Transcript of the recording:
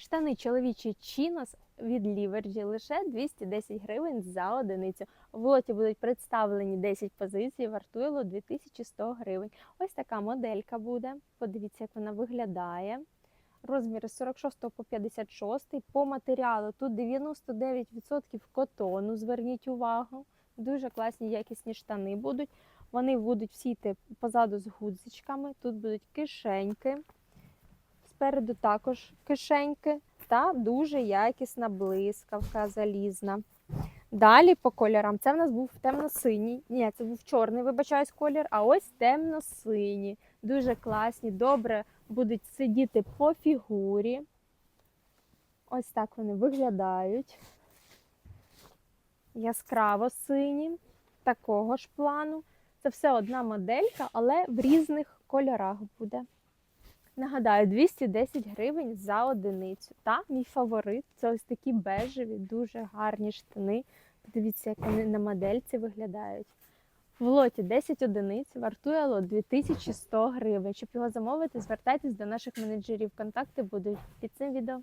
Штани чоловічі чинос від Ліверджі лише 210 гривень за одиницю. В лоті будуть представлені 10 позицій, вартує 2100 гривень. Ось така моделька буде. Подивіться, як вона виглядає. Розміри з 46 по 56. По матеріалу тут 99% котону. Зверніть увагу. Дуже класні якісні штани будуть. Вони будуть всі йти позаду з гудзичками. Тут будуть кишеньки. Спереду також кишеньки та дуже якісна блискавка залізна. Далі по кольорам. Це в нас був темно-синій. Ні, це був чорний, вибачаюсь, колір, а ось темно-сині. Дуже класні, добре будуть сидіти по фігурі. Ось так вони виглядають. Яскраво сині, такого ж плану. Це все одна моделька, але в різних кольорах буде. Нагадаю, 210 гривень за одиницю. Та мій фаворит це ось такі бежеві, дуже гарні штани. Подивіться, як вони на модельці виглядають. В лоті 10 одиниць вартує лот 2100 гривень. Щоб його замовити, звертайтесь до наших менеджерів. Контакти будуть під цим відео.